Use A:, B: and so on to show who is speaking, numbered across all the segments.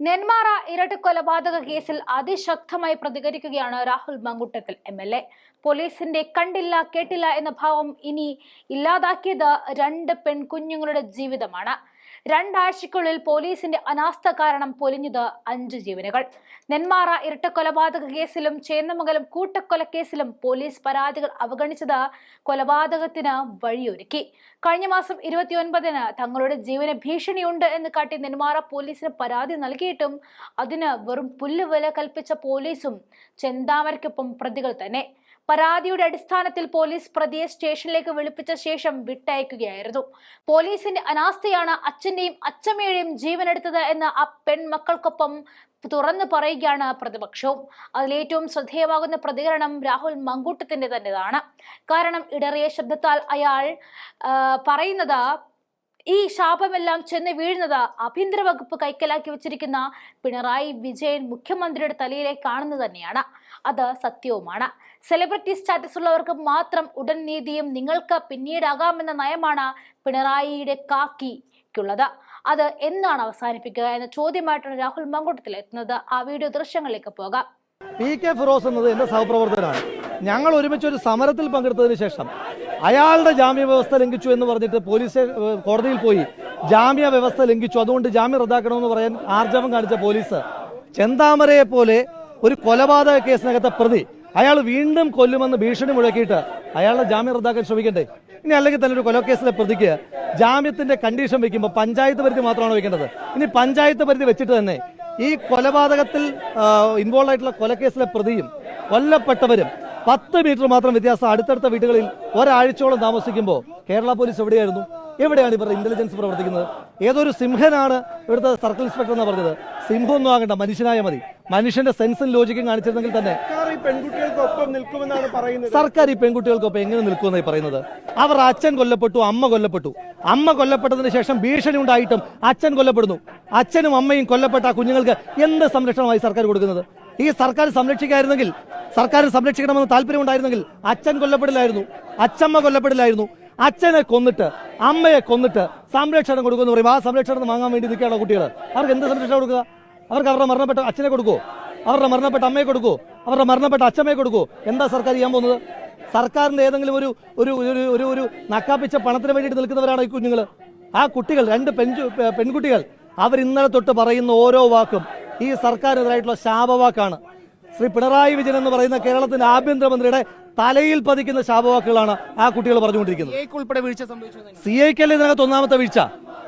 A: നെന്മാറ ഇരട്ടക്കൊലപാതക കേസിൽ അതിശക്തമായി പ്രതികരിക്കുകയാണ് Rahul Mamkootathil M L A. പോലീസിന്റെ കണ്ടില്ല കേട്ടില്ല എന്ന ഭാവം ഇനി ഇല്ലാതാക്കിയത് രണ്ട് പെൺകുഞ്ഞുങ്ങളുടെ ജീവിതമാണ്. രണ്ടാഴ്ചയ്ക്കുള്ളിൽ പോലീസിന്റെ അനാസ്ഥ കാരണം പൊലിഞ്ഞത് അഞ്ച് ജീവനുകൾ. നെന്മാറ ഇരട്ടക്കൊലപാതക കേസിലും ചേന്നമംഗലം കൂട്ടക്കൊലക്കേസിലും പോലീസ് പരാതികൾ അവഗണിച്ചത് കൊലപാതകത്തിന് വഴിയൊരുക്കി. കഴിഞ്ഞ മാസം ഇരുപത്തിയൊൻപതിന് തങ്ങളുടെ ജീവന് ഭീഷണിയുണ്ട് എന്ന് കാട്ടി നെന്മാറ പോലീസിന് പരാതി നൽകിയിട്ടും അതിന് വെറും പുല്ലുവില കൽപ്പിച്ച പോലീസും ചെന്താമരയ്ക്കൊപ്പം പ്രതികൾ തന്നെ. പരാതിയുടെ അടിസ്ഥാനത്തിൽ പോലീസ് പ്രതിയെ സ്റ്റേഷനിലേക്ക് വിളിപ്പിച്ച ശേഷം വിട്ടയക്കുകയായിരുന്നു. പോലീസിന്റെ അനാസ്ഥയാണ് അച്ഛന്റെയും അച്ഛമ്മയുടെയും ജീവനെടുത്തത് എന്ന് ആ പെൺമക്കൾക്കൊപ്പം തുറന്നു പറയുകയാണ് പ്രതിപക്ഷവും. അതിലേറ്റവും ശ്രദ്ധേയമാകുന്ന പ്രതികരണം രാഹുൽ മങ്കൂട്ടത്തിന്റെ തന്നെതാണ് കാരണം ഇടറിയ ശബ്ദത്താൽ അയാൾ പറയുന്നത് ഈ ശാപമെല്ലാം ചെന്ന് വീഴുന്നത് ആഭ്യന്തര വകുപ്പ് കൈക്കലാക്കി വെച്ചിരിക്കുന്ന പിണറായി വിജയൻ മുഖ്യമന്ത്രിയുടെ തലയിലേക്കാണെന്ന് തന്നെയാണ്. അത് സത്യവുമാണ്. സെലിബ്രിറ്റി സ്റ്റാറ്റസ് ഉള്ളവർക്ക് മാത്രം ഉടൻ നീതിയും നിങ്ങൾക്ക് പിന്നീടാകാമെന്ന നയമാണ് പിണറായിയുടെ കാക്കിക്കുള്ളത്. അത് എന്നാണ് അവസാനിപ്പിക്കുക എന്ന ചോദ്യമായിട്ടാണ് രാഹുൽ മങ്കൂട്ടത്തിൽ എത്തുന്നത്. ആ വീഡിയോ ദൃശ്യങ്ങളിലേക്ക് പോകാം.
B: പി കെ ഫിറോസ് എന്നത് എന്റെ സഹപ്രവർത്തകനാണ്. ഞങ്ങൾ ഒരുമിച്ച് ഒരു സമരത്തിൽ പങ്കെടുത്തതിന് ശേഷം അയാളുടെ ജാമ്യ വ്യവസ്ഥ ലംഘിച്ചു എന്ന് പറഞ്ഞിട്ട് പോലീസ് കോടതിയിൽ പോയി. ജാമ്യ വ്യവസ്ഥ ലംഘിച്ചു. അതുകൊണ്ട് ജാമ്യം റദ്ദാക്കണമെന്ന് പറയാൻ ആർജവം കാണിച്ച പോലീസ് ചെന്താമരയെ പോലെ ഒരു കൊലപാതക കേസിനകത്തെ പ്രതി അയാൾ വീണ്ടും കൊല്ലുമെന്ന് ഭീഷണി മുഴക്കിയിട്ട് അയാളുടെ ജാമ്യം റദ്ദാക്കാൻ ശ്രമിക്കണ്ടേ? ഇനി അല്ലെങ്കിൽ തന്നെ ഒരു കൊലക്കേസിലെ പ്രതിക്ക് ജാമ്യത്തിന്റെ കണ്ടീഷൻ വെക്കുമ്പോൾ പഞ്ചായത്ത് പരിധി മാത്രമാണ് വെക്കേണ്ടത് ഇനി പഞ്ചായത്ത് പരിധി വെച്ചിട്ട് തന്നെ ഈ കൊലപാതകത്തിൽ ഇൻവോൾവ് ആയിട്ടുള്ള കൊലക്കേസിലെ പ്രതിയും കൊല്ലപ്പെട്ടവരും പത്ത് മീറ്റർ മാത്രം വ്യത്യാസം അടുത്തടുത്ത വീടുകളിൽ ഒരാഴ്ചയോളം താമസിക്കുമ്പോൾ കേരള പോലീസ് എവിടെയായിരുന്നു? എവിടെയാണ് ഇവരുടെ ഇന്റലിജൻസ് പ്രവർത്തിക്കുന്നത്? ഏതൊരു സിംഹനാണ് ഇവിടുത്തെ സർക്കിൾ ഇൻസ്പെക്ടർ എന്ന് പറഞ്ഞത്? സിംഹം ഒന്നും ആകണ്ട മനുഷ്യനായ മതി. മനുഷ്യന്റെ സെൻസും ലോജിക്കും കാണിച്ചിരുന്നെങ്കിൽ തന്നെ
C: സർക്കാർ ഈ പെൺകുട്ടികൾക്കൊപ്പം
B: എങ്ങനെ നിൽക്കുമെന്നായി പറയുന്നത്? അവർ അച്ഛൻ കൊല്ലപ്പെട്ടു അമ്മ കൊല്ലപ്പെട്ടു. അമ്മ കൊല്ലപ്പെട്ടതിന് ശേഷം ഭീഷണി ഉണ്ടായിട്ടും അച്ഛൻ കൊല്ലപ്പെടുന്നു. അച്ഛനും അമ്മയും കൊല്ലപ്പെട്ട ആ കുഞ്ഞുങ്ങൾക്ക് എന്ത് സംരക്ഷണമായി സർക്കാർ കൊടുക്കുന്നത്? ഈ സർക്കാർ സംരക്ഷിക്കായിരുന്നെങ്കിൽ സർക്കാർ സംരക്ഷിക്കണമെന്ന് താല്പര്യമുണ്ടായിരുന്നെങ്കിൽ അച്ഛൻ കൊല്ലപ്പെടില്ലായിരുന്നു. അച്ഛമ്മ കൊല്ലപ്പെടില്ലായിരുന്നു. അച്ഛനെ കൊന്നിട്ട് അമ്മയെ കൊന്നിട്ട് സംരക്ഷണം കൊടുക്കുമെന്ന് പറയും. ആ സംരക്ഷണം വാങ്ങാൻ വേണ്ടി നിൽക്കുകയാണ് കുട്ടികൾ അവർക്ക് എന്ത് സംരക്ഷണം കൊടുക്കുക? അവർക്ക് അവരുടെ മരണപ്പെട്ട അച്ഛനെ കൊടുക്കുമോ അവരുടെ മരണപ്പെട്ട അമ്മയെ കൊടുക്കുമോ അവരുടെ മരണപ്പെട്ട അച്ഛമ്മയെ കൊടുക്കുമോ എന്താ സർക്കാർ ചെയ്യാൻ പോകുന്നത്? സർക്കാരിന്റെ ഏതെങ്കിലും ഒരു ഒരു ഒരു ഒരു നക്കാപ്പിച്ച പണത്തിന് വേണ്ടിയിട്ട് നിൽക്കുന്നവരാണ് ഈ കുഞ്ഞുങ്ങൾ ആ കുട്ടികൾ രണ്ട് പെൺകുട്ടികൾ അവർ ഇന്നലെ തൊട്ട് പറയുന്ന ഓരോ വാക്കും ഈ സർക്കാരിനെതിരായിട്ടുള്ള ശാപവാക്കാണ്. ശ്രീ പിണറായി വിജയൻ എന്ന് പറയുന്ന കേരളത്തിന്റെ ആഭ്യന്തരമന്ത്രിയുടെ തലയിൽ പതിക്കുന്ന ശാപവാക്കുകളാണ് ആ കുട്ടികൾ പറഞ്ഞുകൊണ്ടിരിക്കുന്നത്. സി ഐക്കല്ലേ ഇതിനകത്ത് ഒന്നാമത്തെ വീഴ്ച?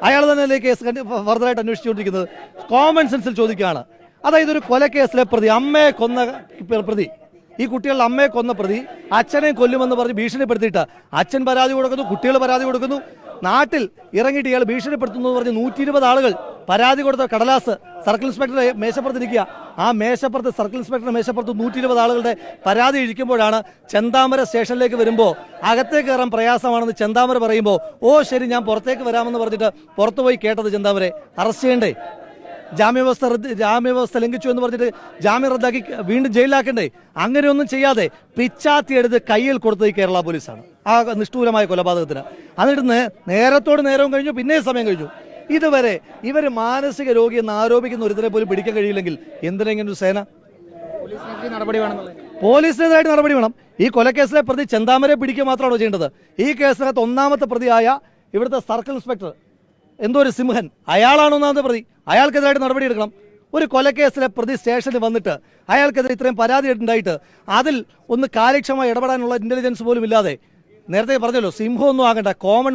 B: അയാൾ തന്നെ കേസ് ഫർദറായിട്ട് അന്വേഷിച്ചുകൊണ്ടിരിക്കുന്നത്? കോമൺ സെൻസിൽ ചോദിക്കുകയാണ്. അതായത് ഒരു കൊലക്കേസിലെ പ്രതി അമ്മയെ കൊന്ന പ്രതി ഈ കുട്ടികളുടെ അമ്മയെ കൊന്ന പ്രതി അച്ഛനെ കൊല്ലുമെന്ന് പറഞ്ഞ് ഭീഷണിപ്പെടുത്തിയിട്ട് അച്ഛൻ പരാതി കൊടുക്കുന്നു കുട്ടികൾ പരാതി കൊടുക്കുന്നു. നാട്ടിൽ ഇറങ്ങിയിട്ട് ഇയാൾ ഭീഷണിപ്പെടുത്തുന്നു എന്ന് പറഞ്ഞ് നൂറ്റി ഇരുപത് ആളുകൾ പരാതി കൊടുത്ത കടലാസ് സർക്കിൾ ഇൻസ്പെക്ടറെ മേശപ്പുറത്തിരിക്കുക. ആ മേശപ്പുറത്ത് സർക്കിൾ ഇൻസ്പെക്ടറുടെ മേശപ്പുറത്ത് നൂറ്റി ഇരുപത് ആളുകളുടെ പരാതി ഇരിക്കുമ്പോഴാണ് ചെന്താമര സ്റ്റേഷനിലേക്ക് വരുമ്പോൾ അകത്തേക്ക് കയറാൻ പ്രയാസമാണെന്ന് ചെന്താമര പറയുമ്പോൾ ഓ ശരി ഞാൻ പുറത്തേക്ക് വരാമെന്ന് പറഞ്ഞിട്ട് പുറത്തുപോയി കേട്ടത് ചെന്താമരെ. അറസ്റ്റ് ചെയ്യണ്ടേ? ജാമ്യവ്യവസ്ഥ ജാമ്യവ്യവസ്ഥ ലംഘിച്ചു എന്ന് പറഞ്ഞിട്ട് ജാമ്യം റദ്ദാക്കി വീണ്ടും ജയിലിലാക്കണ്ടേ? അങ്ങനെയൊന്നും ചെയ്യാതെ പിച്ചാത്തി എടുത്ത് കയ്യിൽ കൊടുത്തത് കേരള പോലീസാണ്. ആ നിഷ്ഠൂരമായ കൊലപാതകത്തിന്. എന്നിട്ട് നേരത്തോട് നേരവും കഴിഞ്ഞു പിന്നെയും സമയം കഴിഞ്ഞു. ഇതുവരെ ഇവർ മാനസിക രോഗിയെന്ന് ആരോപിക്കുന്ന ഒരുത്തരെ പോലും പിടിക്കാൻ കഴിയില്ലെങ്കിൽ എന്തിനെങ്കിലും ഒരു സേന?
C: നടപടി വേണം
B: പോലീസിനെതിരായിട്ട് നടപടി വേണം. ഈ കൊലക്കേസിലെ പ്രതി ചെന്താമരെ പിടിക്കുക മാത്രമാണോ ചെയ്യേണ്ടത്? ഈ കേസിനകത്ത് ഒന്നാമത്തെ പ്രതിയായ ഇവിടുത്തെ സർക്കിൾ ഇൻസ്പെക്ടർ എന്തോ ഒരു സിംഹൻ അയാളാണ് ഒന്നാമത്തെ പ്രതി? അയാൾക്കെതിരായിട്ട് നടപടി എടുക്കണം. ഒരു കൊലക്കേസിലെ പ്രതി സ്റ്റേഷനിൽ വന്നിട്ട് അയാൾക്കെതിരെ ഇത്രയും പരാതി ഉണ്ടായിട്ട് അതിൽ ഒന്ന് കാര്യക്ഷമമായി ഇടപെടാനുള്ള ഇന്റലിജൻസ് പോലും ഇല്ലാതെ നേരത്തെ പറഞ്ഞല്ലോ സിംഹമൊന്നും ആകണ്ട കോമൺ